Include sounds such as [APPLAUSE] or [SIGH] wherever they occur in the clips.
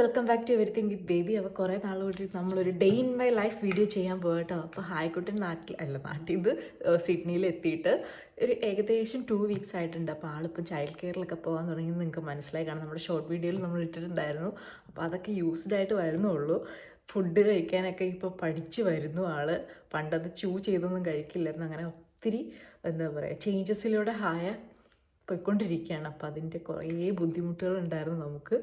Welcome back to everything with baby അപ്പോൾ കുറേ നാൾ കൂടി നമ്മളൊരു day in my life video ചെയ്യാൻ പോകട്ടോ അപ്പോൾ ഹായ്ക്കോട്ടെ നാട്ടിൽ അല്ല നാട്ടിൽ ഇത് സിഡ്നിയിൽ എത്തിയിട്ട് ഒരു ഏകദേശം ടു വീക്സ് ആയിട്ടുണ്ട്. അപ്പോൾ ആളിപ്പം ചൈൽഡ് കെയറിലൊക്കെ പോകാൻ തുടങ്ങി നിങ്ങൾക്ക് മനസ്സിലായി കാണാം. നമ്മുടെ ഷോർട്ട് വീഡിയോയിൽ നമ്മൾ ഇട്ടിട്ടുണ്ടായിരുന്നു. അപ്പോൾ അതൊക്കെ യൂസ്ഡ് ആയിട്ട് വരുന്നുള്ളൂ. ഫുഡ് കഴിക്കാനൊക്കെ ഇപ്പോൾ പഠിച്ച് വരുന്നു ആൾ. പണ്ടത് ചൂ ചെയ്തൊന്നും കഴിക്കില്ലായിരുന്നു. അങ്ങനെ ഒത്തിരി എന്താ പറയുക ചേഞ്ചസിലൂടെ ഹായ പോയിക്കൊണ്ടിരിക്കുകയാണ്. അപ്പം അതിന്റെ കുറേ ബുദ്ധിമുട്ടുകൾ ഉണ്ടായിരുന്നു നമുക്ക്.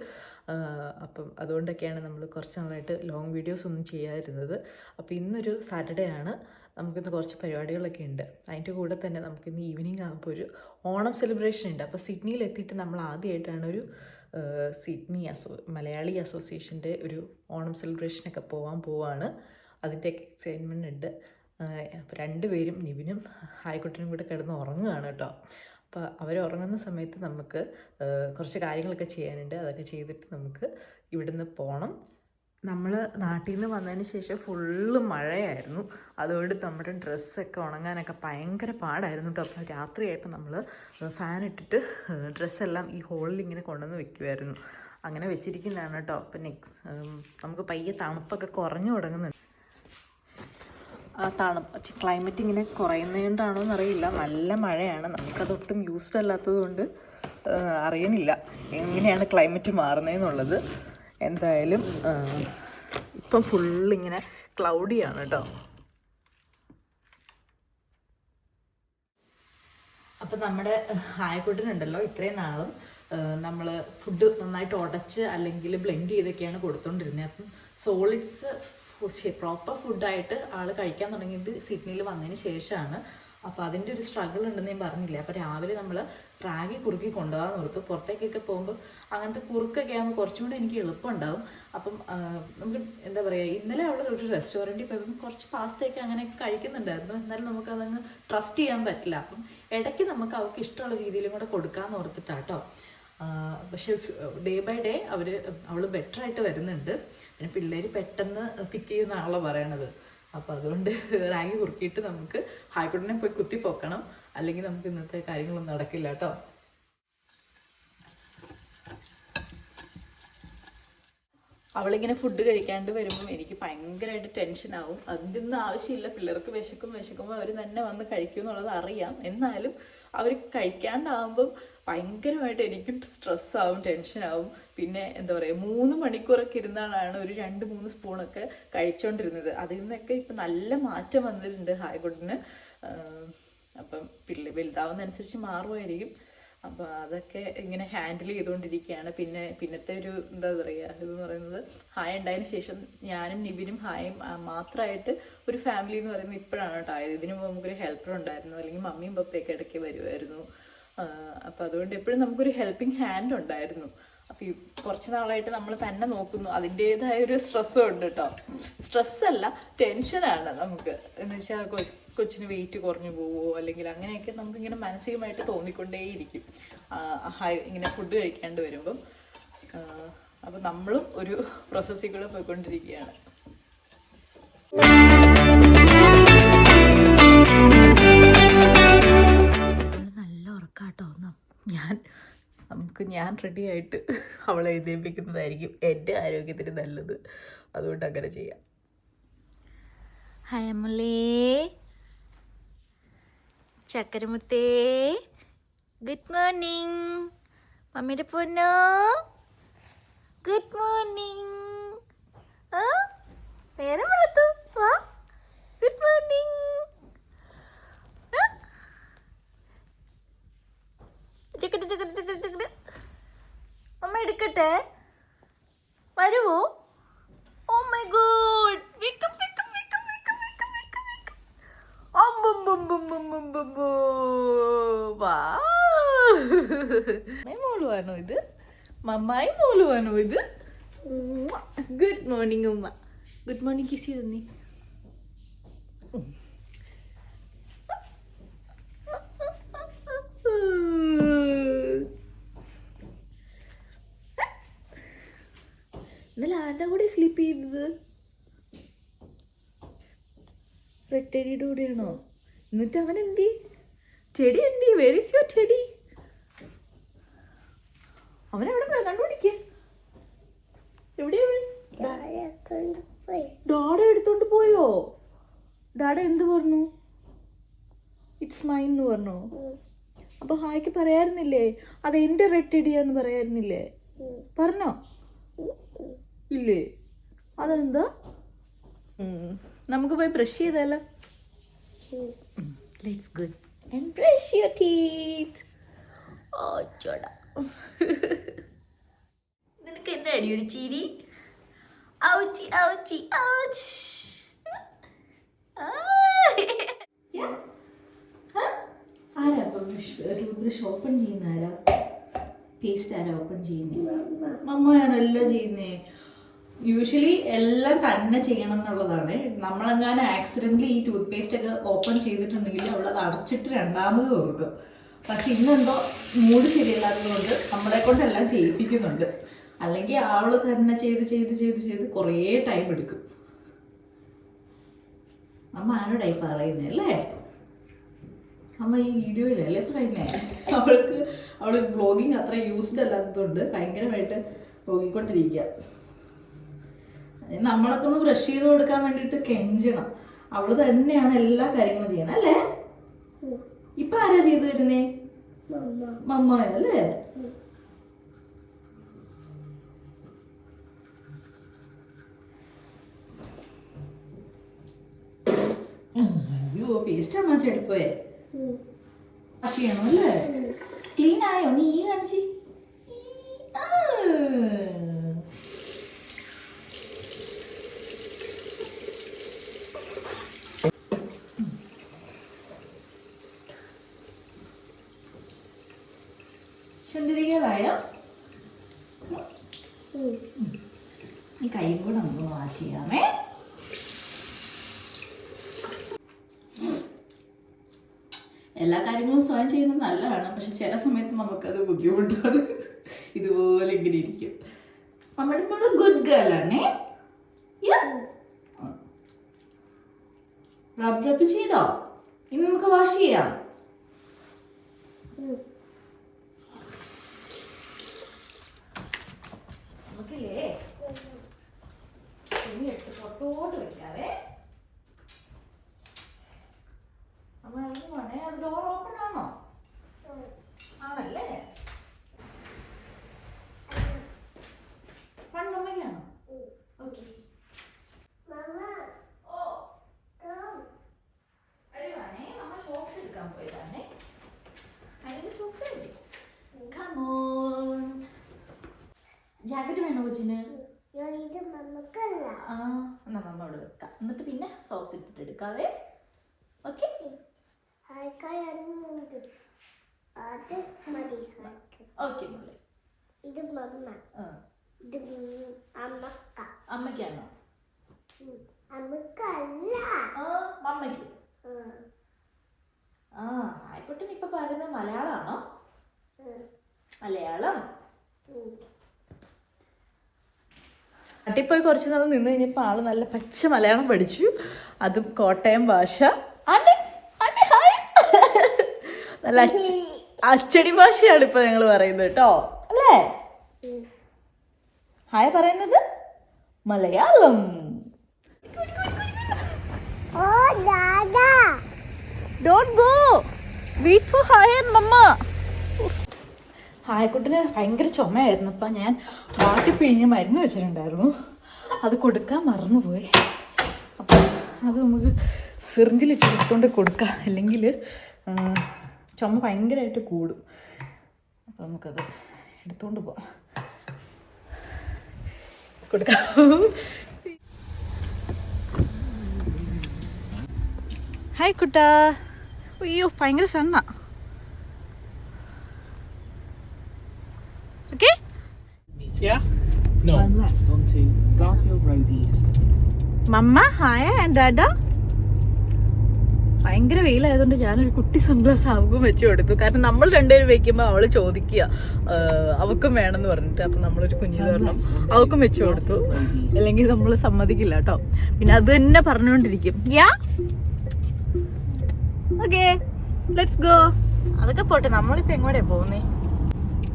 അപ്പം അതുകൊണ്ടൊക്കെയാണ് നമ്മൾ കുറച്ച് നാളായിട്ട് ലോങ് വീഡിയോസ് ഒന്നും ചെയ്യാതിരുന്നത്. അപ്പോൾ ഇന്നൊരു സാറ്റർഡേ ആണ്. നമുക്കിന്ന് കുറച്ച് പരിപാടികളൊക്കെ ഉണ്ട്. അതിന്റെ കൂടെ തന്നെ നമുക്കിന്ന് ഈവനിങ് ആകുമ്പോൾ ഒരു ഓണം സെലിബ്രേഷൻ ഉണ്ട്. അപ്പോൾ സിഡ്നിയിൽ എത്തിയിട്ട് നമ്മൾ ആദ്യമായിട്ടാണ് ഒരു സിഡ്നി അസോ മലയാളി അസോസിയേഷന്റെ ഒരു ഓണം സെലിബ്രേഷനൊക്കെ പോകാൻ പോവാണ്. അതിന്റെ എക്സൈറ്റ്മെന്റ് ഉണ്ട്. അപ്പോൾ രണ്ടുപേരും നിവിനും ഹായ്ക്കുട്ടനും കൂടെ കിടന്ന് ഉറങ്ങുകയാണ് കേട്ടോ. അപ്പോൾ അവർ ഉറങ്ങുന്ന സമയത്ത് നമുക്ക് കുറച്ച് കാര്യങ്ങളൊക്കെ ചെയ്യാനുണ്ട്. അതൊക്കെ ചെയ്തിട്ട് നമുക്ക് ഇവിടുന്ന് പോകണം നമ്മൾ നാട്ടിൽ നിന്ന് വന്നതിന് ശേഷം ഫുള്ള് മഴയായിരുന്നു. അതുകൊണ്ട് നമ്മുടെ ഡ്രസ്സൊക്കെ ഉണങ്ങാനൊക്കെ ഭയങ്കര പാടായിരുന്നു കേട്ടോ അപ്പോൾ രാത്രിയായപ്പോൾ നമ്മൾ ഫാൻ ഇട്ടിട്ട് ഡ്രസ്സെല്ലാം ഈ ഹോളിൽ ഇങ്ങനെ കൊണ്ടുവന്ന് വെക്കുമായിരുന്നു അങ്ങനെ വെച്ചിരിക്കുന്നതാണ് കേട്ടോ അപ്പം നെക്സ്റ്റ് നമുക്ക് പയ്യെ തണുപ്പൊക്കെ കുറഞ്ഞു തുടങ്ങുന്നുണ്ട്. തണുപ്പ്. ക്ലൈമറ്റ് ഇങ്ങനെ കുറയുന്നതുകൊണ്ടാണോ എന്നറിയില്ല നല്ല മഴയാണ്. നമുക്കതൊട്ടും യൂസ്ഡ് അല്ലാത്തത് കൊണ്ട് ആ, അറിയണില്ല. എങ്ങനെയാണ് ക്ലൈമറ്റ് മാറുന്നതെന്നുള്ളത് എന്തായാലും ആ, ഇപ്പം ഫുള്ളിങ്ങനെ ക്ലൗഡിയാണ് കേട്ടോ അപ്പം നമ്മുടെ ആയക്കൂട്ടിനുണ്ടല്ലോ ഇത്രയും നാളും നമ്മൾ ഫുഡ് നന്നായിട്ട് ഉടച്ച് അല്ലെങ്കിൽ ബ്ലെൻഡ് ചെയ്തൊക്കെയാണ് കൊടുത്തോണ്ടിരുന്നത് അപ്പം സോളിഡ്സ് പ്രോപ്പർ ഫുഡായിട്ട് ആൾ കഴിക്കാൻ തുടങ്ങിയത് സിഡ്നിയിൽ വന്നതിന് ശേഷമാണ്. അപ്പോൾ അതിന്റെ ഒരു സ്ട്രഗിൾ ഉണ്ടെന്ന് ഞാൻ പറഞ്ഞില്ല. അപ്പോൾ രാവിലെ നമ്മൾ റാഗി കുറുക്കി കൊണ്ടുപോകാൻ നോക്കും. പുറത്തേക്കൊക്കെ പോകുമ്പോൾ അങ്ങനത്തെ കുറുക്കൊക്കെ ആകുമ്പോൾ കുറച്ചും കൂടി എനിക്ക് എളുപ്പമുണ്ടാവും. അപ്പം നമുക്ക് എന്താ പറയുക ഇന്നലെ അവിടെ ഒരു റെസ്റ്റോറന്റിൽ പോയപ്പോൾ കുറച്ച് പാസ്തയൊക്കെ അങ്ങനെയൊക്കെ കഴിക്കുന്നുണ്ടായിരുന്നു എന്നാലും നമുക്ക് അതങ്ങ് ട്രസ്റ്റ് ചെയ്യാൻ പറ്റില്ല. അപ്പം ഇടയ്ക്ക് നമുക്ക് അവർക്ക് ഇഷ്ടമുള്ള രീതിയിലും കൂടെ കൊടുക്കാമെന്ന് ഓർത്തിട്ടാട്ടോ. പക്ഷെ ഡേ ബൈ ഡേ അവർ അവൾ ബെറ്ററായിട്ട് വരുന്നുണ്ട്. പിന്നെ പിള്ളേർ പെട്ടെന്ന് പിക്ക് ചെയ്യുന്നതാണല്ലോ പറയണത്. അപ്പോൾ അതുകൊണ്ട് റാങ്കി കുറുക്കിയിട്ട് നമുക്ക് ഹായ്ക്കോട്ടിനെ പോയി കുത്തി പൊക്കണം. അല്ലെങ്കിൽ നമുക്ക് ഇന്നത്തെ കാര്യങ്ങളൊന്നും നടക്കില്ല കേട്ടോ. അവളിങ്ങനെ ഫുഡ് കഴിക്കാണ്ട് വരുമ്പം എനിക്ക് ഭയങ്കരമായിട്ട് ടെൻഷനാവും അതിന്റെ ആവശ്യമില്ല. പിള്ളേർക്ക് വിശക്കും വിശക്കുമ്പോൾ അവർ തന്നെ വന്ന് കഴിക്കും എന്നുള്ളത് അറിയാം. എന്നാലും അവർ കഴിക്കാണ്ടാവുമ്പം ഭയങ്കരമായിട്ട് എനിക്ക് സ്ട്രെസ് ആവും ടെൻഷനാവും. പിന്നെ എന്താ പറയുക മൂന്ന് മണിക്കൂറൊക്കെ ഇരുന്നാണ് ഒരു രണ്ട് മൂന്ന് സ്പൂണൊക്കെ കഴിച്ചുകൊണ്ടിരുന്നത് അതിൽ നിന്നൊക്കെ ഇപ്പം നല്ല മാറ്റം വന്നിട്ടുണ്ട് ഹായ്ഗുഡിന് അപ്പം പിള്ളി വലുതാവുന്നതനുസരിച്ച് മാറുമായിരിക്കും. അപ്പോൾ അതൊക്കെ ഇങ്ങനെ ഹാൻഡിൽ ചെയ്തുകൊണ്ടിരിക്കുകയാണ്. പിന്നെ പിന്നത്തെ ഒരു എന്താ പറയുക ഇതെന്ന് പറയുന്നത് ഹായ് ഉണ്ടായതിന് ശേഷം ഞാനും നിബിനും ഹായും മാത്രമായിട്ട് ഒരു ഫാമിലി എന്ന് പറയുന്നത് ഇപ്പോഴാണ് കേട്ടോ ആയത്. ഇതിനു മുമ്പ് നമുക്കൊരു ഹെൽപ്പർ ഉണ്ടായിരുന്നു. അല്ലെങ്കിൽ മമ്മിയും പപ്പയൊക്കെ ഇടയ്ക്ക് വരുമായിരുന്നു. അപ്പോൾ അതുകൊണ്ട് എപ്പോഴും നമുക്കൊരു ഹെൽപ്പിംഗ് ഹാൻഡ് ഉണ്ടായിരുന്നു. അപ്പോൾ ഈ കുറച്ച് നാളായിട്ട് നമ്മൾ തന്നെ നോക്കുന്നു. അതിന്റെതായ ഒരു സ്ട്രെസ്സും ഉണ്ട് കേട്ടോ സ്ട്രെസ്സല്ല ടെൻഷനാണ് നമുക്ക്. എന്ന് വെച്ചാൽ കൊച്ചിന് വെയിറ്റ് കുറഞ്ഞു പോവുമോ അല്ലെങ്കിൽ അങ്ങനെയൊക്കെ നമുക്കിങ്ങനെ മാനസികമായിട്ട് തോന്നിക്കൊണ്ടേയിരിക്കും. ഇങ്ങനെ ഫുഡ് കഴിക്കാണ്ട് വരുമ്പം. അപ്പോൾ നമ്മളും ഒരു പ്രോസസ്സിൽ കൂടെ പോയിക്കൊണ്ടിരിക്കുകയാണ്. നല്ല ഉറക്കാട്ടോ ഞാൻ നമുക്ക് ഞാൻ റെഡി ആയിട്ട് അവളെ എഴുന്നേൽപ്പിക്കുന്നതായിരിക്കും എന്റെ ആരോഗ്യത്തിന് നല്ലത്. അതുകൊണ്ട് അങ്ങനെ ചെയ്യാം. ഹയമുലേ ചക്കരമുത്തേ ഗുഡ് മോർണിംഗ് മമ്മിയുടെ പൊന്നോ? ഗുഡ് മോർണിംഗ് നേരം വെളുത്തു. വാ ഗുഡ് മോർണിംഗ് എടുക്കട്ടെ വരുവോ? ഓ മൈ ഗോഡ് വിക്കും വിക്കും വിക്കും വിക്കും വിക്കും വിക്കും വിക്കും. ഒമ്പും ബും ബും ബും ബും ബും ബോ വാ. മോളുവാണോ ഇത്? മമ്മായി മോളുവാണോ ഇത്? ഗുഡ് മോർണിംഗ് ഉമ്മ. ഗുഡ് മോർണിംഗ് കിസി തന്നി ടൈപ്പ് ചെയ്യുന്നത് റെഡ് ടെഡിയുടെ കൂടെയാണോ? എന്നിട്ട് അവൻ എന്തി ചെടി എന്തി വെരി യുവർ ചെടി അവനവിടെ പോയി കണ്ടുപിടിക്കുക എവിടെയാ ഡാഡ എടുത്തോണ്ട് പോയോ. ഡാഡ എന്ത് പറഞ്ഞു? ഇറ്റ്സ് മൈൻ എന്ന് പറഞ്ഞു? അപ്പൊ ഹായ്ക്ക് പറയായിരുന്നില്ലേ അത് എന്റെ റെഡ് ടെഡിയാന്ന് പറയായിരുന്നില്ലേ പറഞ്ഞോ? ഇല്ലേ? അതെന്താ? നമുക്ക് പോയി ബ്രഷ് ചെയ്താലോ? Let's good and brush your teeth ഓ ചോട നിനക്ക് എന്നെ അടി ഒരു ചിരി? Ouchie ouchie ouch. ആരാ ഇപ്പൊ ബ്രഷ് ബ്രഷ് ഓപ്പൺ ചെയ്യുന്ന ആരാ? പേസ്റ്റ് ആരാ ഓപ്പൺ ചെയ്യുന്നേ? മമ്മയാണ് എല്ലാം ചെയ്യുന്നേ. യൂഷ്വലി എല്ലാം തന്നെ ചെയ്യണം എന്നുള്ളതാണ്. നമ്മളെങ്ങാനും ആക്സിഡന്റലി ഈ ടൂത്ത് പേസ്റ്റ് ഒക്കെ ഓപ്പൺ ചെയ്തിട്ടുണ്ടെങ്കിൽ അവളത് അടച്ചിട്ട് രണ്ടാമത് കൊടുക്കും പക്ഷെ ഇന്നെന്തോ മൂഡ് ശരിയല്ലാത്തതുകൊണ്ട് നമ്മളെ കൊണ്ട് എല്ലാം ചെയ്യിപ്പിക്കുന്നുണ്ട്. അല്ലെങ്കിൽ അവൾ തന്നെ ചെയ്ത് ചെയ്ത് ചെയ്ത് ചെയ്ത് കുറേ ടൈം എടുക്കും. അമ്മ ആരോടായി പറയുന്നേ അല്ലേ? അമ്മ ഈ വീഡിയോയിലല്ലേ പറയുന്നേ? അവൾക്ക് അവൾ വ്ളോഗിങ് അത്ര യൂസ്ഡ് അല്ലാത്തതുകൊണ്ട് ഭയങ്കരമായിട്ട് നോക്കിക്കൊണ്ടിരിക്കുക നമ്മളൊക്കെ ഒന്ന് ബ്രഷ് ചെയ്ത് കൊടുക്കാൻ വേണ്ടിയിട്ട് കെഞ്ചണം. അവൾ തന്നെയാണ് എല്ലാ കാര്യങ്ങളും ചെയ്യുന്നത് അല്ലേ? ഇപ്പൊ ആരാ ചെയ്തു തരുന്നേ? മമ്മ അല്ലേ? അയ്യോ പേസ്റ്റ് അമ്മ ചെടിപ്പോയെ. ചെയ്യണം അല്ലേ? ക്ലീൻ ആയോ? നീ ഈ കാണിച്ച് ഈ, ആ. ചുണ്ടിരിക്കാതായോ ഈ കൈ കൂടെ നമുക്ക് വാഷ് ചെയ്യാമേ എല്ലാ കാര്യങ്ങളും സ്വയം ചെയ്യുന്നത് നല്ലതാണ് പക്ഷെ ചില സമയത്ത് നമുക്കത് ബുദ്ധിമുട്ടാണ്. ഇതുപോലെ ഇങ്ങനെ ഇരിക്കും. നമ്മുടെ മോൾ ഗുഡ് ഗേൾ ആണേ. റബ് റബ് ചെയ്തോ? ഇനി നമുക്ക് വാഷ് ചെയ്യാം. നമുക്കില്ലേ? തുണി എടുത്ത് പുറത്തോട്ട് വെക്കാവേ അമ്മ ഇറങ്ങുവാണേ അത് ഡോർ ഓപ്പൺ ആണോ ആണല്ലേ പണ്ടമ്മയ്ക്കാണോ ഓക്കെ ഓ വരുവാണേ അമ്മ സോക്സ് എടുക്കാൻ പോയതാണേ അതിന് സോക്സ് കിട്ടി കമോൺ ജാക്കറ്റ് വേണോ കൊച്ചിന്? ആ എന്നാ മമ്മ അവിടെ വെക്കാം. എന്നിട്ട് പിന്നെ സോക്സ് ഇട്ടിട്ട് എടുക്കാവേ. ഓക്കെ. ഓക്കെ മോളെ. ഇത് മമ്മ. ഇത് അമ്മക്ക. അമ്മയ്ക്കാണോ? അമ്മക്കല്ല. ആ മമ്മയ്ക്ക്. ആ. ആയിക്കോട്ടെ ഇപ്പൊ പറയുന്നത് മലയാളമാണോ? ഉം. മലയാളം. ഉം. നാട്ടിൽ പോയി കുറച്ച് നാൾ നിന്ന് കഴിഞ്ഞപ്പോൾ ആൾ നല്ല പച്ച മലയാളം പഠിച്ചു. അതും കോട്ടയം ഭാഷ. നല്ല അച്ചടി ഭാഷയാണ് ഇപ്പൊ ഞങ്ങൾ പറയുന്നത് കേട്ടോ. അല്ലേ. ഹായ് പറയുന്നത്? Malayalam. Don't go wait for hi and mama ഹായക്കുട്ടിന് ഭയങ്കര ചുമയായിരുന്നു. അപ്പം ഞാൻ വാട്ടി പിഴിഞ്ഞ് മരുന്ന് വെച്ചിട്ടുണ്ടായിരുന്നു. അത് കൊടുക്കാൻ മറന്നുപോയി. അപ്പം അത് നമുക്ക് സിറിഞ്ചിൽ ചേർത്തുകൊണ്ട് കൊടുക്കാം. അല്ലെങ്കിൽ ചുമ ഭയങ്കരമായിട്ട് കൂടും. അപ്പം നമുക്കത് എടുത്തുകൊണ്ട് പോവാം. കൊടുക്കാം. ഹായ് കുട്ടാ. അയ്യോ ഭയങ്കര സണ്ണ okay Yeah? No. Turn left onto Garfield Road East. Mama hi and dada ഭയങ്കര വെയിലായതുകൊണ്ട് ഞാനൊരു കുട്ടി സൺഗ്ലാസ് അവക്കും വെച്ച് കൊടുത്തു. കാരണം നമ്മൾ രണ്ടുപേരും വെക്കുമ്പോൾ അവൾ ചോദിക്കുക "ആഹ്, അവക്കും വേണമെന്ന് പറഞ്ഞിട്ട്. അപ്പം നമ്മളൊരു കുഞ്ഞു തരണം. അവക്കും വെച്ച് കൊടുത്തു. അല്ലെങ്കിൽ നമ്മൾ സമ്മതിക്കില്ല കേട്ടോ. പിന്നെ അത് തന്നെ പറഞ്ഞുകൊണ്ടിരിക്കും. യാ ഓക്കെ ലെറ്റ്സ് ഗോ അതൊക്കെ പോട്ടെ. നമ്മളിപ്പോ എങ്ങോട്ടാ പോകുന്നേ?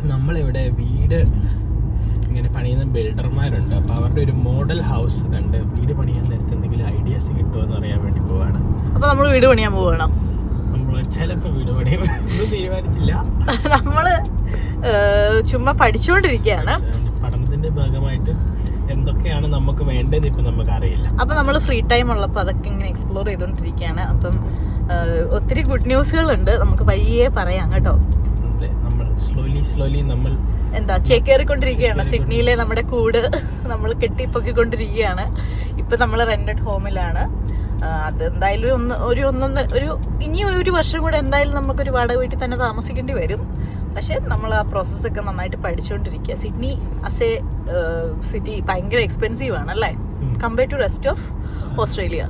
നമ്മളിവിടെ വീട് ബിൽഡർമാരുണ്ട് അപ്പോൾ അവരുടെ ഒരു മോഡൽ ഹൗസ് കണ്ട് വീട് പണിയാൻ നേരത്തെ എന്തെങ്കിലും ഐഡിയാസ് കിട്ടുമോ എന്ന് അറിയാൻ വേണ്ടി പോവാണ്. അപ്പൊ നമ്മൾ വീട് പണിയാൻ പോവുകയാണ് നമ്മൾ ചിലപ്പോൾ വീട് പണിയും ഒന്നും തീരുമാനിച്ചില്ല. [LAUGHS] നമ്മൾ ചുമ്മാ പഠിച്ചുകൊണ്ടിരിക്കുകയാണ് പഠനത്തിന്റെ ഭാഗമായിട്ട് എന്തൊക്കെയാണ് നമുക്ക് വേണ്ടത് ഇപ്പം നമുക്ക് അറിയില്ല അപ്പം നമ്മൾ ഫ്രീ ടൈം ഉള്ളപ്പോൾ അതൊക്കെ ഇങ്ങനെ എക്സ്പ്ലോർ ചെയ്തുകൊണ്ടിരിക്കുകയാണ് അപ്പം ഒത്തിരി ഗുഡ് ന്യൂസുകളുണ്ട് നമുക്ക് വയ്യേ പറയാം കേട്ടോ. നമ്മൾ സ്ലോലി സ്ലോലി നമ്മൾ എന്താ ചേക്കേറിക്കൊണ്ടിരിക്കുകയാണ്. സിഡ്നിയിലെ നമ്മുടെ കൂട് നമ്മൾ കെട്ടിപ്പൊക്കിക്കൊണ്ടിരിക്കുകയാണ്. ഇപ്പം നമ്മൾ റെന്റഡ് ഹോമിലാണ് അത് എന്തായാലും ഒന്ന് ഒരു ഒന്നൊന്ന് ഒരു ഇനി ഒരു വർഷം കൂടെ എന്തായാലും നമുക്കൊരു വാടക വീട്ടിൽ തന്നെ താമസിക്കേണ്ടി വരും. പക്ഷേ നമ്മൾ ആ പ്രോസസ്സൊക്കെ നന്നായിട്ട് പഠിച്ചുകൊണ്ടിരിക്കുക സിഡ്നി അസ് എ സിറ്റി ഭയങ്കര എക്സ്പെൻസീവ് ആണ് അല്ലേ. Compare to rest of Australia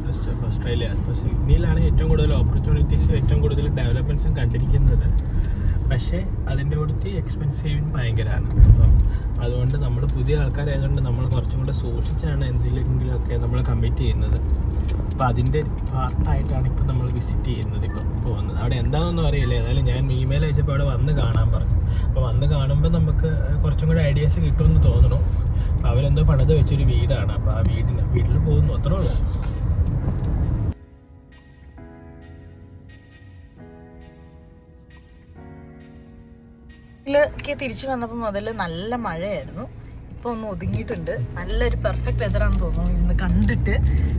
Australia സിഡ്നിയിലാണ് ഏറ്റവും കൂടുതൽ ഓപ്പർച്യൂണിറ്റീസും ഏറ്റവും കൂടുതൽ ഡെവലപ്മെന്റ്സും കണ്ടിരിക്കുന്നത്. പക്ഷേ അതിന്റെ കൂടുതൽ എക്സ്പെൻസീവും ഭയങ്കരമാണ് അതുകൊണ്ട് നമ്മൾ പുതിയ ആൾക്കാരായതുകൊണ്ട് നമ്മൾ കുറച്ചും കൂടെ സൂക്ഷിച്ചാണ് എന്തെങ്കിലുമൊക്കെ നമ്മൾ കമ്മിറ്റ് ചെയ്യുന്നത്. അപ്പോൾ അതിന്റെ പാർട്ടായിട്ടാണ് ഇപ്പോൾ നമ്മൾ വിസിറ്റ് ചെയ്യുന്നത് ഇപ്പോൾ പോകുന്നത്. അവിടെ എന്താണെന്നൊന്നും അറിയില്ല. ഏതായാലും ഞാൻ ഇമെയിൽ അയച്ചപ്പോൾ അവിടെ വന്ന് കാണാൻ പറഞ്ഞു. അപ്പോൾ വന്ന് കാണുമ്പോൾ നമുക്ക് കുറച്ചും കൂടെ ഐഡിയാസ് കിട്ടുമെന്ന് തോന്നുന്നു. അപ്പോൾ അവരെന്തോ പണിത് വെച്ചൊരു വീടാണ്. അപ്പോൾ ആ വീടിന് വീട്ടിൽ പോകുന്നു. അത്രേ ഉള്ളൂ. ഇതിലേക്ക് തിരിച്ചു വന്നപ്പോൾ മുതൽ നല്ല മഴയായിരുന്നു. ഇപ്പൊ ഒന്ന് ഒതുങ്ങിയിട്ടുണ്ട്. നല്ലൊരു പെർഫെക്റ്റ് വെതറാന്ന് തോന്നുന്നു ഇന്ന് കണ്ടിട്ട്.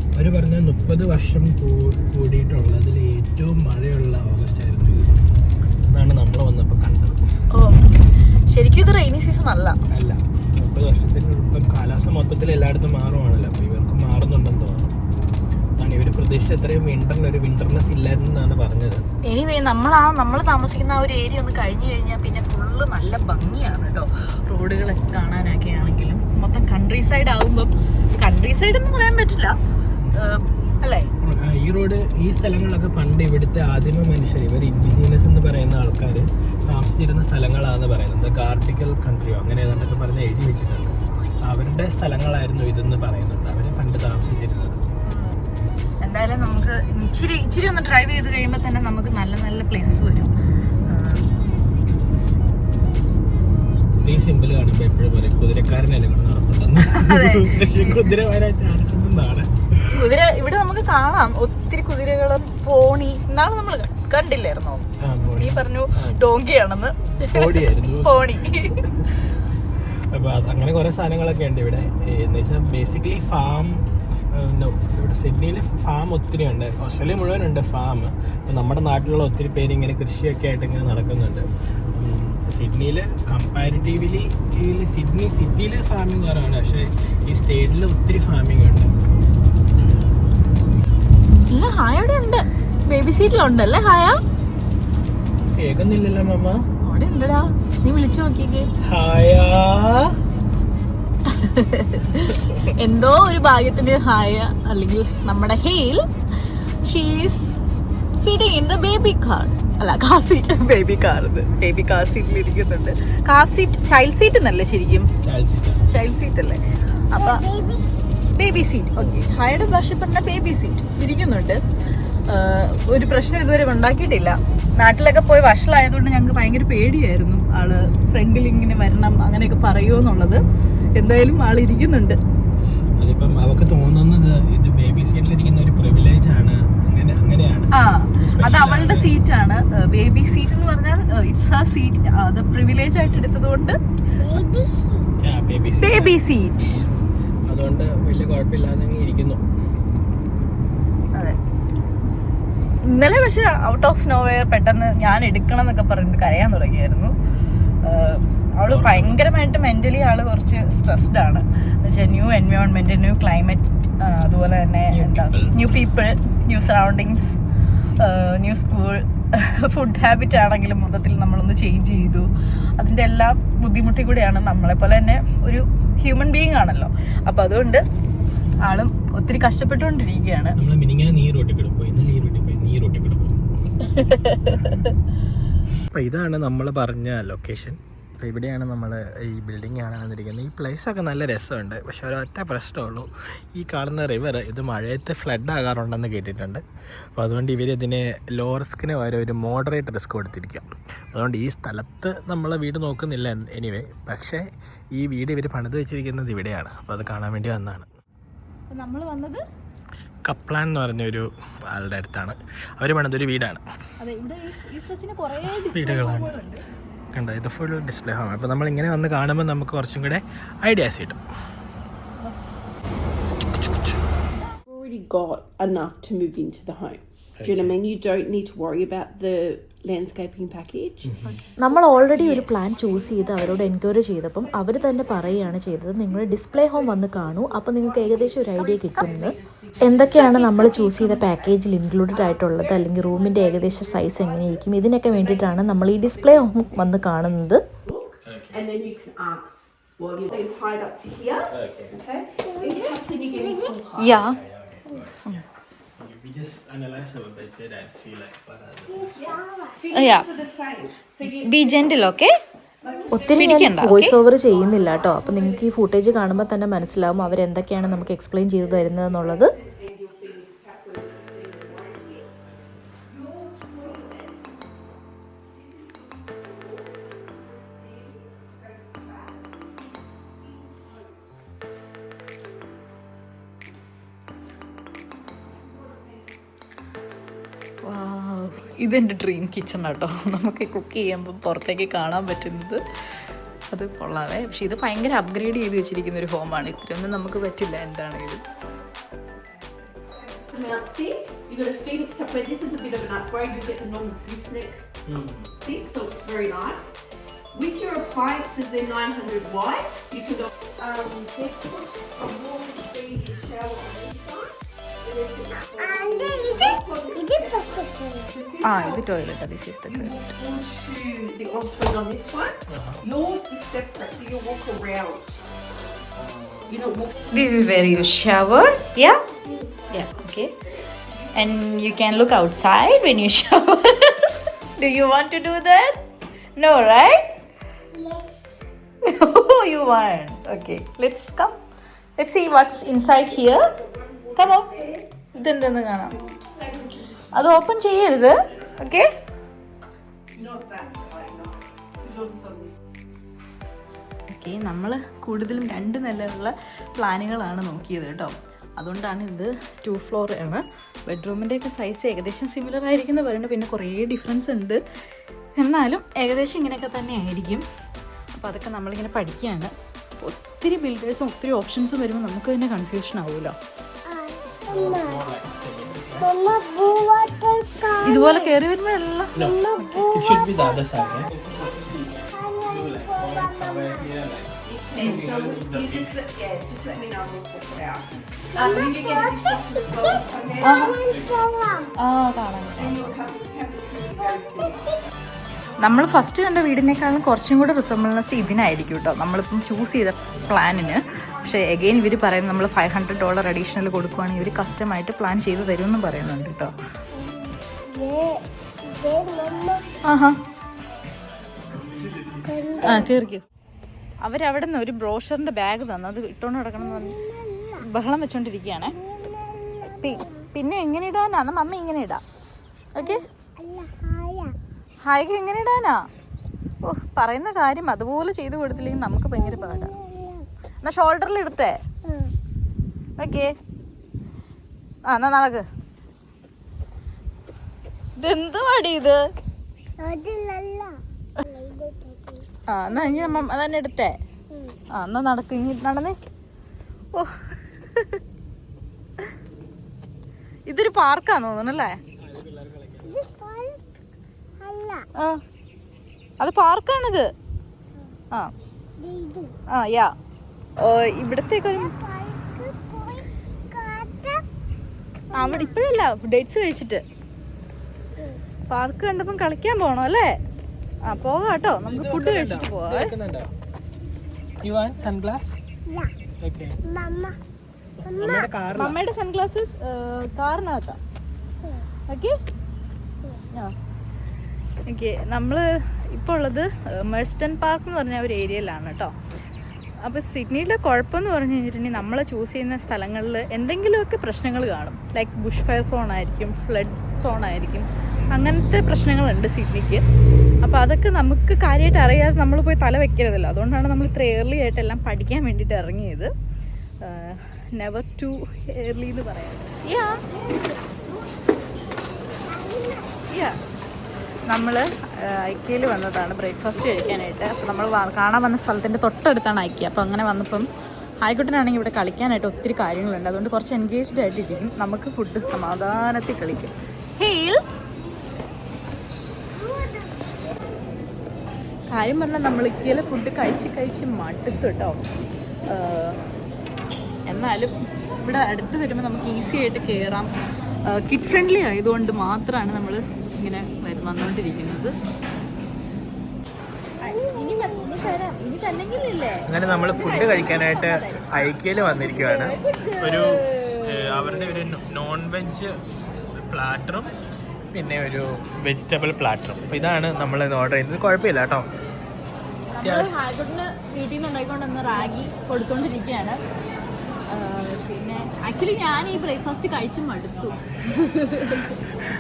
അവർ പറഞ്ഞ മുപ്പത് വർഷം കൂടിയിട്ടുള്ളതിൽ ഏറ്റവും മഴയുള്ള ഓഗസ്റ്റ് ആയിരുന്നു എന്നാണ് നമ്മൾ വന്നപ്പോൾ കണ്ടത്. ഓ ശരിക്കും ഇത് റെയിനി സീസൺ അല്ല. അല്ല മുപ്പത് വർഷത്തിന് ഇപ്പം കാലാവസ്ഥ മൊത്തത്തിൽ എല്ലായിടത്തും മാറുവാണല്ലോ. അപ്പോൾ ഇവർക്ക് മാറുന്നുണ്ടെന്ന് തോന്നുന്നു. ഇനി ഇവർ പ്രതീക്ഷിച്ച അത്രയും വിന്ററിന് ഒരു ഇല്ലായിരുന്നാണ് പറഞ്ഞത്. എനിവേ നമ്മൾ ആ നമ്മൾ താമസിക്കുന്ന ആ ഒരു ഏരിയ ഒന്ന് കഴിഞ്ഞു കഴിഞ്ഞാൽ പിന്നെ ഫുള്ള് നല്ല ഭംഗിയാണ് കേട്ടോ റോഡുകളൊക്കെ കാണാനൊക്കെ ആണെങ്കിലും. മൊത്തം കൺട്രി സൈഡ് ആകുമ്പം കൺട്രി സൈഡ് എന്ന് പറയാൻ പറ്റില്ല. അല്ലേ? ഈ റോഡ് ഈ സ്ഥലങ്ങളൊക്കെ പണ്ട് ഇവിടുത്തെ ആദിമ മനുഷ്യർ ഇവർ ഇൻഡിജീനസ് എന്ന് പറയുന്ന ആൾക്കാർ താമസിച്ചിരുന്ന സ്ഥലങ്ങളാണെന്ന് പറയുന്നത്. ഗാർഡിക്കൽ കൺട്രിയോ അങ്ങനെ ഏതാണ്ടൊക്കെ പറഞ്ഞ് എഴുതി വെച്ചിട്ടുണ്ട്. അവരുടെ സ്ഥലങ്ങളായിരുന്നു ഇതെന്ന് പറയുന്നുണ്ട്. അവർ പണ്ട് താമസിച്ചിരുന്നത്. എന്തായാലും നമുക്ക് ഇച്ചിരി ഇച്ചിരി ഒന്ന് ഡ്രൈവ് ചെയ്ത് കഴിയുമ്പോൾ തന്നെ നമുക്ക് നല്ല നല്ല പ്ലേസസ് വരും. ഈ സിമ്പിൾ കാണുമ്പോൾ എപ്പോഴും പറയും കുതിരക്കാരനല്ലേ ഇവിടെ നടപ്പുണ്ടെന്ന് കുതിര വരാൻ കുതിര ഇവിടെ നമുക്ക് കാണാം. ഒത്തിരി കുതിരകളും പോണി എന്നാണ് നമ്മൾ കണ്ടില്ലായിരുന്നോ? നീ പറഞ്ഞു ഡോങ്കിയാണെന്ന് ഓടിയായിരുന്നു പോണി. അപ്പോൾ അങ്ങനെ കുറെ സാധനങ്ങളൊക്കെ ഉണ്ട് ഇവിടെ. എന്ന് വെച്ചാൽ ബേസിക്കലി ഫാം ഇവിടെ സിഡ്നിയിൽ ഫാം ഒത്തിരി ഉണ്ട്. ഓസ്ട്രേലിയ മുഴുവൻ ഉണ്ട് ഫാം അപ്പോൾ നമ്മുടെ നാട്ടിലുള്ള ഒത്തിരി പേര് ഇങ്ങനെ കൃഷിയൊക്കെ ആയിട്ട് ഇങ്ങനെ നടക്കുന്നുണ്ട്. സിഡ്നിയിൽ കമ്പാരിറ്റീവ്ലി സിഡ്നി സിറ്റിയിൽ ഫാമിംഗ് കുറവാണ്. പക്ഷേ ഈ സ്റ്റേറ്റിൽ ഒത്തിരി ഫാമിംഗ് ഉണ്ട്. ഇല്ല ഹായ അവിടെ ഉണ്ട്. ബേബി സീറ്റിലുണ്ടല്ലേ ഹായ? കേൾക്കുന്നില്ലല്ലോ മമ്മ അവിടെ ഉണ്ടടാ. നീ വിളിച്ചു നോക്കിക്കേ. ഹായ. എന്തോ ഒരു ഭാഗ്യത്തിന് ഹായ അല്ലെങ്കിൽ നമ്മുടെ hail she's sitting in the baby car അല്ല car seat baby car baby car സീറ്റിൽ ഇരിക്കുന്നുണ്ട്. കാർ സീറ്റ് ചൈൽഡ് സീറ്റ് എന്നല്ലേ ശരിക്കും? ചൈൽഡ് സീറ്റ് അല്ലേ? അപ്പൊ. ബേബി സീറ്റ് ഓക്കെ ഹയർഡ് ഭാഷ പറഞ്ഞ ബേബി സീറ്റ് ഇരിക്കുന്നുണ്ട് ഒരു പ്രശ്നം ഇതുവരെ ഉണ്ടാക്കിയിട്ടില്ല. നാട്ടിലൊക്കെ പോയി വഷളായതുകൊണ്ട് ഞങ്ങൾക്ക് ഭയങ്കര പേടിയായിരുന്നു. ആൾ ഫ്രണ്ടിൽ ഇങ്ങനെ വരണം അങ്ങനെയൊക്കെ പറയുമോ എന്നുള്ളത്. എന്തായാലും ആൾ ഇരിക്കുന്നുണ്ട്. അതിപ്പം അവക്ക് തോന്നുന്നത് ഇത് ബേബി സീറ്റിലിരിക്കുന്ന ഒരു പ്രിവിലേജ് ആണ് അങ്ങനെ അങ്ങനെയാണ് ആ Special അത് അവളുടെ സീറ്റാണ് സീറ്റ് ആണ് ബേബി സീറ്റ് എന്ന് പറഞ്ഞാൽ ഇറ്റ്സ് ഹർ സീറ്റ് അത് പ്രിവിലേജ് ആയിട്ട് എടുത്തത് കൊണ്ട് ബേബി ബേബി സീറ്റ് അതുകൊണ്ട് വലിയ കുഴപ്പമില്ലാതെ ഇരിക്കുന്നു. അതെ. ഇന്നലെ പക്ഷെ ഔട്ട് ഓഫ് നോവെയർ പെട്ടെന്ന് ഞാൻ എടുക്കണം എന്നൊക്കെ പറഞ്ഞിട്ട് കരയാൻ തുടങ്ങിയായിരുന്നു. അവൾ ഭയങ്കരമായിട്ട് മെന്റലി ആൾ കുറച്ച് സ്ട്രെസ്ഡ് ആണ്. എന്നുവെച്ചാൽ ന്യൂ എൻവയോൺമെന്റ് ന്യൂ ക്ലൈമറ്റ് അതുപോലെ തന്നെ എന്താ new people new surroundings new school food habit ആണെങ്കിലും മൊത്തത്തിൽ നമ്മളൊന്ന് ചേഞ്ച് ചെയ്തു. അതിന്റെ എല്ലാം ബുദ്ധിമുട്ടി കൂടെയാണ് നമ്മളെ പോലെ തന്നെ ഒരു ഹ്യൂമൻ ബീങ് ആണല്ലോ. അപ്പം അതുകൊണ്ട് ആളും ഒത്തിരി കഷ്ടപ്പെട്ടുകൊണ്ടിരിക്കുകയാണ്. [LAUGHS] ഇതാണ് നമ്മൾ പറഞ്ഞ ലൊക്കേഷൻ അപ്പോൾ ഇവിടെയാണ് നമ്മൾ ഈ ബിൽഡിംഗ് കാണാതിരിക്കുന്നത് വന്നിരിക്കുന്നത് ഈ ഒക്കെ നല്ല രസമുണ്ട്. പക്ഷേ ഒരൊറ്റ പ്രശ്നമുള്ളൂ ഈ കാണുന്ന റിവർ ഇത് മഴയത്ത് ഫ്ലഡ് ആകാറുണ്ടെന്ന് കേട്ടിട്ടുണ്ട്. അപ്പോൾ അതുകൊണ്ട് ഇവർ ഇതിന് ലോ റിസ്കിന് വരെ ഒരു മോഡറേറ്റ് റിസ്ക് കൊടുത്തിരിക്കുക അതുകൊണ്ട് ഈ സ്ഥലത്ത് നമ്മളെ വീട് നോക്കുന്നില്ല എനിവേ പക്ഷേ ഈ വീട് ഇവർ പണിത് വെച്ചിരിക്കുന്നത് ഇവിടെയാണ്. അപ്പോൾ അത് കാണാൻ വേണ്ടി വന്നതാണ്. നമ്മൾ വന്നത്? കപ്ലാൻ എന്ന് പറഞ്ഞൊരു ആളുടെ അടുത്താണ്. അവർ പണിതൊരു ഒരു വീടാണ് വീടുകളാണ്. കണ്ടോ ഇത് ഫുൾ ഡിസ്പ്ലേ ഹോം അപ്പോൾ നമ്മൾ ഇങ്ങനെ വന്ന് കാണുമ്പോൾ നമുക്ക് കുറച്ചും കൂടെ ഐഡിയാസ് കിട്ടും already got enough to move into the home. Do you know what I mean? You don't need to worry about the landscaping package നമ്മൾ ഓൾറെഡി ഒരു പ്ലാൻ ചൂസ് ചെയ്ത് അവരോട് എൻക്വയറി ചെയ്തപ്പം അവർ തന്നെ പറയുകയാണ് ചെയ്തത് നിങ്ങൾ ഡിസ്പ്ലേ ഹോം വന്ന് കാണൂ അപ്പോൾ നിങ്ങൾക്ക് ഏകദേശം ഒരു ഐഡിയ കിട്ടുന്നത് എന്തൊക്കെയാണ് നമ്മൾ ചൂസ് ചെയ്ത പാക്കേജിൽ ഇൻക്ലൂഡഡ് ആയിട്ടുള്ളത്? അല്ലെങ്കിൽ റൂമിന്റെ ഏകദേശ സൈസ് എങ്ങനെയായിരിക്കും ഇതിനൊക്കെ വേണ്ടിയിട്ടാണ് നമ്മൾ ഈ ഡിസ്പ്ലേ ഹോം വന്ന് കാണുന്നത്. And just analyze our budget and see like what are the Figures are the same. So you be gentle okay ഒത്തിരി ഞാൻ വോയിസ് ഓവർ ചെയ്യുന്നില്ല കേട്ടോ. അപ്പം നിങ്ങൾക്ക് ഈ ഫുട്ടേജ് കാണുമ്പോൾ തന്നെ മനസ്സിലാവും അവരെന്തൊക്കെയാണ് നമുക്ക് എക്സ്പ്ലെയിൻ ചെയ്ത് തരുന്നത് ഇതെന്റെ ഡ്രീം കിച്ചൺ കേട്ടോ നമുക്ക് കുക്ക് ചെയ്യുമ്പോൾ പുറത്തേക്ക് കാണാൻ പറ്റുന്നത് അത് കൊള്ളാവേ പക്ഷേ ഇത് ഭയങ്കര അപ്ഗ്രേഡ് ചെയ്ത് വെച്ചിരിക്കുന്ന ഒരു ഹോമാണ് ഇത്രയൊന്നും നമുക്ക് പറ്റില്ല എന്താണെങ്കിലും come out sick, you got a Phoenix top this is a bit of an upgrade. You get the normal gooseneck see so it's very nice. With your appliances, they're 900 white. You can go. Um, they put a water-free shower on this side. and then Ah, the toilet. This is the toilet. Into the ensuite on this one. Uh-huh. Yours is separate, so you walk around. You don't walk. This is where you shower. Yeah. Yeah. Okay. And you can look outside when you [LAUGHS] shower. do you want to do that? No, right? Yes. oh, [LAUGHS] you want. Okay. Let's come. Let's see what's inside here. Come on. Then, then, then, അത് open ചെയ്യരുത്. Okay? Okay നമ്മൾ കൂടുതലും രണ്ട് നിലയുള്ള പ്ലാനുകളാണ് നോക്കിയത് കേട്ടോ. അതുകൊണ്ടാണ് ഇത് ടു ഫ്ലോർ ആണ്. ബെഡ്റൂമിന്റെയൊക്കെ സൈസ് ഏകദേശം സിമിലർ ആയിരിക്കുന്ന പറയുന്നത് പിന്നെ കുറേ ഡിഫറൻസ് ഉണ്ട്. എന്നാലും ഏകദേശം ഇങ്ങനെയൊക്കെ തന്നെ ആയിരിക്കും. അപ്പോൾ അതൊക്കെ നമ്മളിങ്ങനെ പഠിക്കുകയാണ്. ഒത്തിരി ബിൽഡേഴ്സും ഒത്തിരി ഓപ്ഷൻസും വരുമ്പോൾ നമുക്ക് തന്നെ കൺഫ്യൂഷൻ ആവുമല്ലോ. ഇതുപോലെ കയറി വരുമ്പോഴല്ല നമ്മൾ ഫസ്റ്റ് കണ്ട വീടിനേക്കാളും കുറച്ചും കൂടെ റിസംബ്ലൻസ് ഇതിനായിരിക്കും കേട്ടോ നമ്മളിപ്പം ചൂസ് ചെയ്ത പ്ലാനിന് പക്ഷേ എഗെയിൻ ഇവർ പറയുന്നത് നമ്മൾ ഫൈവ് ഹൺഡ്രഡ് ഡോളർ അഡീഷണൽ കൊടുക്കുവാണെങ്കിൽ ഇവർ കസ്റ്റമായിട്ട് പ്ലാൻ ചെയ്ത് തരുമെന്നും പറയുന്നുണ്ട് കേട്ടോ. ആഹാ. ആ കയറിക്കോ അവരവിടെ നിന്ന് ഒരു ബ്രോഷറിന്റെ ബാഗ് തന്നു. അത് ഇട്ടുകൊണ്ട് നടക്കണം എന്ന് പറഞ്ഞ് ബഹളം വെച്ചോണ്ടിരിക്കുകയാണ്. പിന്നെ എങ്ങനെ ഇടാനാ? എന്നാ മമ്മ ഇങ്ങനെ ഇടാം. ഓക്കെ? ഹായ്ക്ക് എങ്ങനെ ഇടാനാ? ഓ പറയുന്ന കാര്യം അതുപോലെ ചെയ്തു കൊടുത്തില്ലെങ്കിൽ നമുക്ക് ഭയങ്കര പാടാ. എന്നാ ഷോൾഡറിൽ എടുത്തേ. ഓക്കേ ആ എന്നാ നടക്ക്. ഇതെന്ത് പാടി ഇത്? ആ എന്നാ ഇനി നമ്മ അതന്നെ എടുത്തേ. ആ എന്നാ നടക്ക്. ഇനി നടന്നേ. ഓ. ഇതൊരു പാർക്കാന്ന് തോന്നണല്ലേ ആ. അത് പാർക്കാണിത്. ആ. ആ യാ. ഓ ഇവിടത്തേക്ക് ഒരു പാൽക്ക് പോയി അവിടെ ഇപ്പോഴല്ല ഡേറ്റ്സ് കഴിച്ചിട്ട്. പാർക്ക് കണ്ടപ്പം കളിക്കാൻ പോണോ അല്ലേ? ആ പോകാം കേട്ടോ. നമുക്ക് ഫുഡ് കഴിച്ചിട്ട് പോവാം. മമ്മയുടെ സൺഗ്ലാസസ് കാറിനകത്താ. ഓക്കെ ആ. ഓക്കെ നമ്മൾ ഇപ്പോൾ ഉള്ളത് മെഴ്സ്റ്റൺ പാർക്ക് എന്ന് പറഞ്ഞ ഒരു ഏരിയയിലാണ് കേട്ടോ. അപ്പോൾ സിഡ്നിയിലെ കുഴപ്പമെന്ന് പറഞ്ഞു കഴിഞ്ഞിട്ടുണ്ടെങ്കിൽ നമ്മൾ ചൂസ് ചെയ്യുന്ന സ്ഥലങ്ങളിൽ എന്തെങ്കിലുമൊക്കെ പ്രശ്നങ്ങൾ കാണും. ലൈക്ക് ബുഷ് ഫയർ സോൺ ആയിരിക്കും ഫ്ലഡ് സോൺ ആയിരിക്കും. അങ്ങനത്തെ പ്രശ്നങ്ങളുണ്ട് സിഡ്നിക്ക്. അപ്പോൾ അതൊക്കെ നമുക്ക് കാര്യമായിട്ട് അറിയാതെ നമ്മൾ പോയി തല വെക്കരുതല്ലോ. അതുകൊണ്ടാണ് നമ്മൾ ഇത്ര ഏർലി ആയിട്ട് എല്ലാം പഠിക്കാൻ വേണ്ടിയിട്ട് ഇറങ്ങിയത്. നെവർ ടു ഏർലി എന്ന് പറയാം. യാ യാ നമ്മൾ ഐക്യയിൽ വന്നതാണ് ബ്രേക്ക്ഫാസ്റ്റ് കഴിക്കാനായിട്ട്. അപ്പോൾ നമ്മൾ കാണാൻ വന്ന സ്ഥലത്തിന്റെ തൊട്ടടുത്താണ് ഐക്യ. അപ്പോൾ അങ്ങനെ വന്നപ്പം ആയിക്കോട്ടനാണെങ്കിൽ ഇവിടെ കളിക്കാനായിട്ട് ഒത്തിരി കാര്യങ്ങളുണ്ട്. അതുകൊണ്ട് കുറച്ച് എൻഗേജ്ഡ് ആയിട്ട് ആയിട്ടിരിക്കും. നമുക്ക് ഫുഡ് സമാധാനത്തിൽ കളിക്കും. കാര്യം പറഞ്ഞാൽ നമ്മൾ ഇക്കയിലെ ഫുഡ് കഴിച്ച് കഴിച്ച് മടുത്തു കേട്ടോ എന്നാലും ഇവിടെ അടുത്ത് വരുമ്പോൾ നമുക്ക് ഈസി ആയിട്ട് കയറാം കിഡ് ഫ്രണ്ട്ലി ആയതുകൊണ്ട് മാത്രമാണ് നമ്മൾ ഇങ്ങനെ വന്നുകൊണ്ടിരിക്കുന്നത്. അങ്ങനെ നമ്മൾ ഫുഡ് കഴിക്കാനായിട്ട് ഐക്യയിൽ വന്നിരിക്കുകയാണ് ഒരു അവരുടെ ഒരു നോൺ വെജ് പ്ലാറ്ററും പിന്നെ ഒരു വെജിറ്റബിൾ പ്ലാറ്ററും അപ്പോൾ ഇതാണ് നമ്മൾ ഇന്ന് ഓർഡർ ചെയ്യുന്നത്. കുഴപ്പമില്ല കേട്ടോ. വീട്ടിൽ നിന്ന് ഉണ്ടായിക്കൊണ്ടുവന്ന റാഗി കൊടുത്തോണ്ടിരിക്കുകയാണ് പിന്നെ ആക്ച്വലി ഞാൻ ഈ ബ്രേക്ക്ഫാസ്റ്റ് കഴിച്ച് മടുത്തു.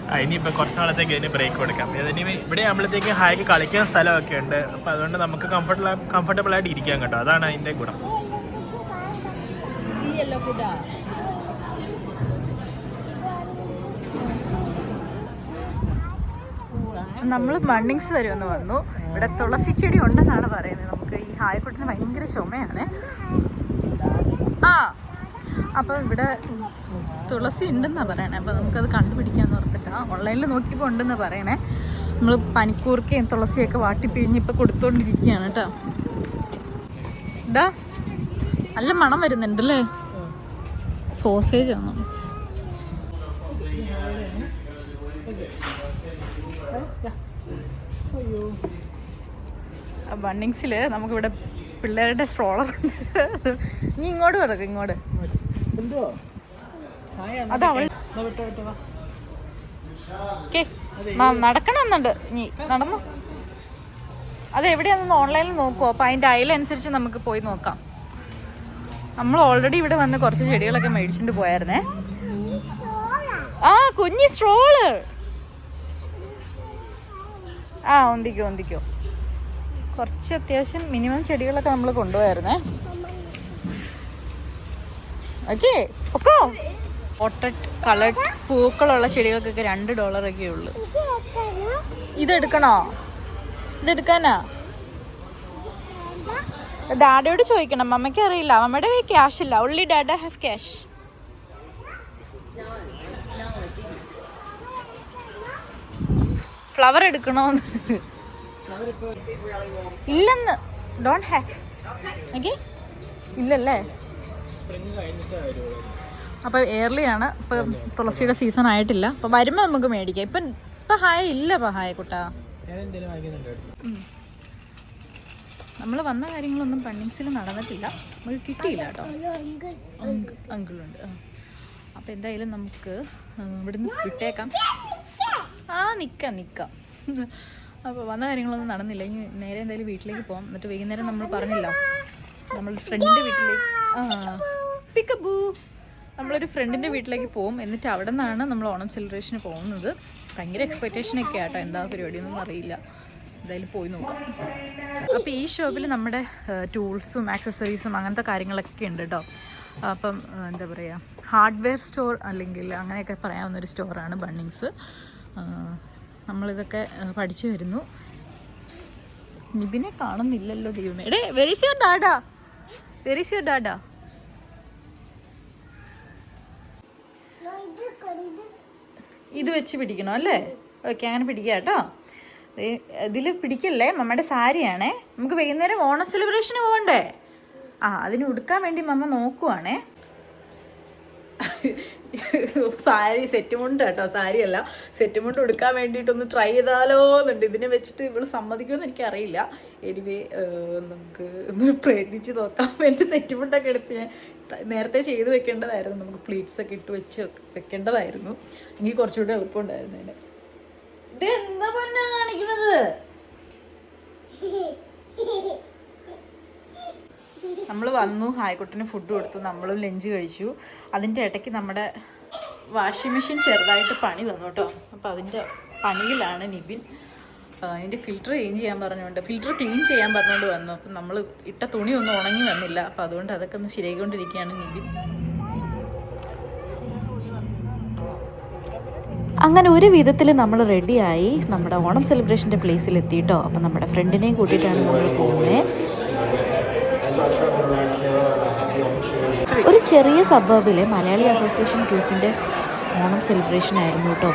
ആ, ഇനിയിപ്പോൾ കുറച്ച് നാളത്തേക്ക് ഇതിന് ബ്രേക്ക് കൊടുക്കാം. ഇനി ഇവിടെ ആകുമ്പോഴത്തേക്ക് ഹായ്ക്ക് കളിക്കാൻ സ്ഥലമൊക്കെ ഉണ്ട്. അപ്പോൾ അതുകൊണ്ട് നമുക്ക് കംഫർട്ടബിൾ കംഫർട്ടബിൾ ആയിട്ട് ഇരിക്കാൻ കേട്ടോ. അതാണ് അതിന്റെ ഗുണം. ഈ യെല്ലോ ഫുഡാ നമ്മൾ മണ്ണിങ്സ് വരെ ഒന്ന് വന്നു. ഇവിടെ തുളസി ചെടി ഉണ്ടെന്നാണ് പറയുന്നത്. നമുക്ക് ഈ ഹായക്കുട്ടിന് ഭയങ്കര ചുമയാണ്. ആ അപ്പം ഇവിടെ തുളസി ഉണ്ടെന്നാണ് പറയണേ. അപ്പം നമുക്കത് കണ്ടുപിടിക്കാമെന്ന് ഓർത്തിട്ടാണ് ഓൺലൈനിൽ നോക്കിയപ്പോൾ ഉണ്ടെന്ന് പറയണേ. നമ്മൾ പനിക്കൂർക്കയും തുളസിയൊക്കെ വാട്ടിപ്പിഴിഞ്ഞ് ഇപ്പം കൊടുത്തോണ്ടിരിക്കുകയാണ് കേട്ടോ. എന്താ നല്ല മണം വരുന്നുണ്ടല്ലേ? സോസേജ് ആണ് ബണ്ണിങ്സിൽ നമുക്കിവിടെ പിള്ളേരുടെ സ്ട്രോളർ ഉണ്ട്. നീ ഇങ്ങോട്ട് കിടക്കും ഇങ്ങോട്ട്. നടക്കണമെന്നുണ്ട് നീ നടന്നു? അത് എവിടെയാണെന്ന് ഓൺലൈനിൽ നോക്കുമോ അപ്പോൾ അതിന്റെ അയലനുസരിച്ച് നമുക്ക് പോയി നോക്കാം. നമ്മൾ ഓൾറെഡി ഇവിടെ വന്ന് കുറച്ച് ചെടികളൊക്കെ മേടിച്ചിട്ട് പോയായിരുന്നേ. ആ കുഞ്ഞി സ്ട്രോൾ ആ ഒന്തിക്കോ ഒന്തിക്കോ കുറച്ച് അത്യാവശ്യം മിനിമം ചെടികളൊക്കെ നമ്മൾ കൊണ്ടുപോയായിരുന്നേ. ഓക്കെ ഒക്കോ പോട്ടഡ് കളർഡ് പൂക്കളുള്ള ചെടികൾക്കൊക്കെ രണ്ട് ഡോളറൊക്കെ ഉള്ളു. ഇതെടുക്കണോ? ഇതെടുക്കാനാ? ഡാഡയോട് ചോദിക്കണം. മമ്മയ്ക്ക് അറിയില്ല. മമ്മയുടെ കയ്യിൽ ക്യാഷ് ഇല്ല. ഉള്ളി ഡാഡ ഹാവ് ക്യാഷ് ഫ്ലവർ എടുക്കണോന്ന്. ഇല്ലെന്ന്. ഡോണ്ട് ഹാവ് ഓക്കെ ഇല്ലല്ലേ? അപ്പോൾ ഏർലിയാണ് ആണ്. ഇപ്പം തുളസിയുടെ സീസൺ ആയിട്ടില്ല. അപ്പോൾ വരുമ്പോൾ നമുക്ക് മേടിക്കാം. ഇപ്പം ഇപ്പം ഹായ ഇല്ല ഹായ കുട്ടാ. നമ്മൾ വന്ന കാര്യങ്ങളൊന്നും പണ്ണിങ്സിൽ നടന്നിട്ടില്ല. നമുക്ക് കിട്ടിയില്ല കേട്ടോ. അങ്കിളുണ്ട്. അപ്പോൾ എന്തായാലും നമുക്ക് ഇവിടുന്ന് വിട്ടേക്കാം. ആ നിൽക്കാം നിൽക്കാം അപ്പോൾ വന്ന കാര്യങ്ങളൊന്നും നടന്നില്ല. ഇനി നേരെ എന്തായാലും വീട്ടിലേക്ക് പോകാം എന്നിട്ട് വൈകുന്നേരം നമ്മൾ പറഞ്ഞില്ല. നമ്മൾ ഫ്രണ്ട് വീട്ടിലേക്ക് ആ. പിക്കബൂ നമ്മളൊരു ഫ്രണ്ടിന്റെ വീട്ടിലേക്ക് പോകും എന്നിട്ട് അവിടെ നിന്നാണ് നമ്മൾ ഓണം സെലിബ്രേഷന് പോകുന്നത്. ഭയങ്കര എക്സ്പെക്റ്റേഷനൊക്കെ ആട്ടോ. എന്താ പരിപാടി ഒന്നും അറിയില്ല. എന്തായാലും പോയി നോക്കാം. അപ്പോൾ ഈ ഷോപ്പിൽ നമ്മുടെ ടൂൾസും ആക്സസറീസും അങ്ങനത്തെ കാര്യങ്ങളൊക്കെ ഉണ്ട് കേട്ടോ അപ്പം എന്താ പറയുക ഹാർഡ്വെയർ സ്റ്റോർ അല്ലെങ്കിൽ അങ്ങനെയൊക്കെ പറയാവുന്നൊരു സ്റ്റോറാണ് ബണ്ണിങ്സ് നമ്മളിതൊക്കെ പഠിച്ചു വരുന്നു. നിബിനെ കാണുന്നില്ലല്ലോ ദൈവമേ. എടേ വെരിസ് യുവർ ഡാഡാ. വെരിസ് യുവർ ഡാഡാ ഇത് കൊണ്ട് ഇത് വെച്ച് പിടിക്കണം അല്ലേ? ഓക്കെ അങ്ങനെ പിടിക്കുക കേട്ടോ. ഇതിൽ പിടിക്കല്ലേ? മമ്മയുടെ സാരിയാണേ. നമുക്ക് വൈകുന്നേരം ഓണം സെലിബ്രേഷന് പോകണ്ടേ ആ അതിന് ഉടുക്കാൻ വേണ്ടി മമ്മ നോക്കുവാണേ. സാരി സെറ്റ് മുണ്ട് കേട്ടോ. സാരിയല്ല സെറ്റ് മുണ്ട് എടുക്കാൻ വേണ്ടിയിട്ടൊന്ന് ട്രൈ ചെയ്താലോ എന്നുണ്ട് ഇതിനെ വെച്ചിട്ട് ഇവൾ സമ്മതിക്കുമെന്ന് എനിക്കറിയില്ല. എനിവേ നമുക്ക് ഒന്ന് പ്രയത്നിച്ച് നോക്കാം. എന്റെ സെറ്റ് മുണ്ടൊക്കെ എടുത്ത് ഞാൻ നേരത്തെ ചെയ്ത് വെക്കേണ്ടതായിരുന്നു. നമുക്ക് പ്ലീറ്റ്സ് ഒക്കെ ഇട്ട് വെച്ച് വെക്കേണ്ടതായിരുന്നു. എനിക്ക് കുറച്ചുകൂടെ എളുപ്പമുണ്ടായിരുന്നു അതിന്. എന്താ പൊന്നാ കാണിക്കണത്? [LAUGHS] നമ്മൾ വന്നു ഹായ്ക്കുട്ടിന് ഫുഡ് കൊടുത്തു നമ്മളും ലഞ്ച് കഴിച്ചു. അതിന്റെ ഇടയ്ക്ക് നമ്മുടെ വാഷിംഗ് മെഷീൻ ചെറുതായിട്ട് പണി തന്നു കേട്ടോ. അപ്പോൾ അതിന്റെ പണിയിലാണ് നിബിൻ. അതിന്റെ ഫിൽറ്റർ ചേഞ്ച് ചെയ്യാൻ പറഞ്ഞുകൊണ്ട് ഫിൽറ്റർ ക്ലീൻ ചെയ്യാൻ പറഞ്ഞുകൊണ്ട് വന്നു. അപ്പം നമ്മൾ ഇട്ട തുണി ഒന്നും ഉണങ്ങി വന്നില്ല. അപ്പോൾ അതുകൊണ്ട് അതൊക്കെ ഒന്ന് ശരിയായിക്കൊണ്ടിരിക്കുകയാണ് നിബിൻ. അങ്ങനെ ഒരു വിധത്തിൽ നമ്മൾ റെഡിയായി നമ്മുടെ ഓണം സെലിബ്രേഷന്റെ പ്ലേസിൽ എത്തിയിട്ടോ. അപ്പം നമ്മുടെ ഫ്രണ്ടിനെയും കൂട്ടിയിട്ടാണ് നമ്മൾ പോകുന്നത് ചെറിയ സബർബിലെ മലയാളി അസോസിയേഷൻ ഗ്രൂപ്പിന്റെ ഓണം സെലിബ്രേഷൻ ആയിരുന്നു കേട്ടോ.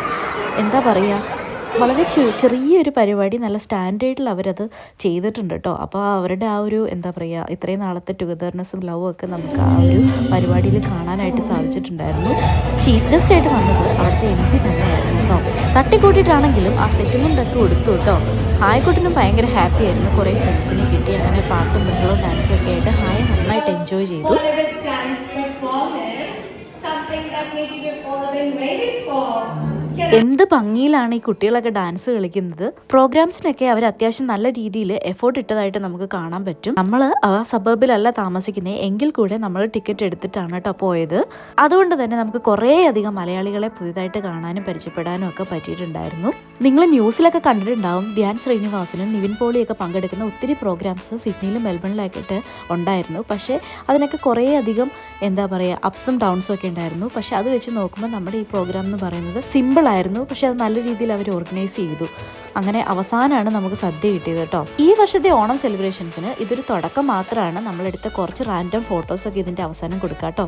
എന്താ പറയുക വളരെ ചെറിയൊരു പരിപാടി നല്ല സ്റ്റാൻഡേർഡിൽ അവരത് ചെയ്തിട്ടുണ്ട് കേട്ടോ. അപ്പോൾ അവരുടെ ആ ഒരു എന്താ പറയുക ഇത്രയും നാളത്തെ ടുഗദർനെസ്സും ലവും ഒക്കെ നമുക്ക് ആ ഒരു പരിപാടിയിൽ കാണാനായിട്ട് സാധിച്ചിട്ടുണ്ടായിരുന്നു. ചീഫ് ആയിട്ട് വന്നത് അവിടുത്തെ എം പി തന്നെയായിരുന്നു കേട്ടോ. തട്ടിക്കൂട്ടിയിട്ടാണെങ്കിലും ആ സെറ്റിൽമെന്റ് ഒക്കെ കൊടുത്തു കേട്ടോ. ഹായ്ക്കുട്ടിനും ഭയങ്കര ഹാപ്പി ആയിരുന്നു. കുറേ ഫ്രണ്ട്സിനെ കിട്ടി. അങ്ങനെ പാട്ടും ബഹളവും ഡാൻസും ഒക്കെ ആയിട്ട് ഹായ് നന്നായിട്ട് എൻജോയ് ചെയ്തു. You've all been waiting for? എന്ത് ഭംഗിയിലാണ് ഈ കുട്ടികളൊക്കെ ഡാൻസ് കളിക്കുന്നത്? പ്രോഗ്രാംസിനൊക്കെ അവർ അത്യാവശ്യം നല്ല രീതിയിൽ എഫോർട്ട് ഇട്ടതായിട്ട് നമുക്ക് കാണാൻ പറ്റും. നമ്മൾ ആ സബർബിലല്ല താമസിക്കുന്നത് എങ്കിൽ കൂടെ നമ്മൾ ടിക്കറ്റ് എടുത്തിട്ടാണ് കേട്ടോ പോയത്. അതുകൊണ്ട് തന്നെ നമുക്ക് കുറേ അധികം മലയാളികളെ പുതിയതായിട്ട് കാണാനും പരിചയപ്പെടാനും ഒക്കെ പറ്റിയിട്ടുണ്ടായിരുന്നു. നിങ്ങൾ ന്യൂസിലൊക്കെ കണ്ടിട്ടുണ്ടാവും ധ്യാൻ ശ്രീനിവാസനും നിവിൻ പോളിയൊക്കെ പങ്കെടുക്കുന്ന ഒത്തിരി പ്രോഗ്രാംസ് സിഡ്നിയിലും മെൽബണിലൊക്കെ ഉണ്ടായിരുന്നു. പക്ഷേ അതിനൊക്കെ കുറേ അധികം എന്താ പറയുക അപ്സും ഡൗൺസും ഒക്കെ ഉണ്ടായിരുന്നു. പക്ഷേ അത് വെച്ച് നോക്കുമ്പോൾ നമ്മുടെ ഈ പ്രോഗ്രാം എന്ന് പറയുന്നത് സിമ്പിൾ ആയിരുന്നു പക്ഷെ അത് നല്ല രീതിയിൽ അവർ ഓർഗനൈസ് ചെയ്തു. അങ്ങനെ അവസാനമാണ് നമുക്ക് സദ്യ കിട്ടിയത് കേട്ടോ. ഈ വർഷത്തെ ഓണം സെലിബ്രേഷൻസിന് ഇതൊരു തുടക്കം മാത്രമാണ് നമ്മളെടുത്ത കുറച്ച് റാൻഡം ഫോട്ടോസൊക്കെ ഇതിന്റെ അവസാനം കൊടുക്കാം കേട്ടോ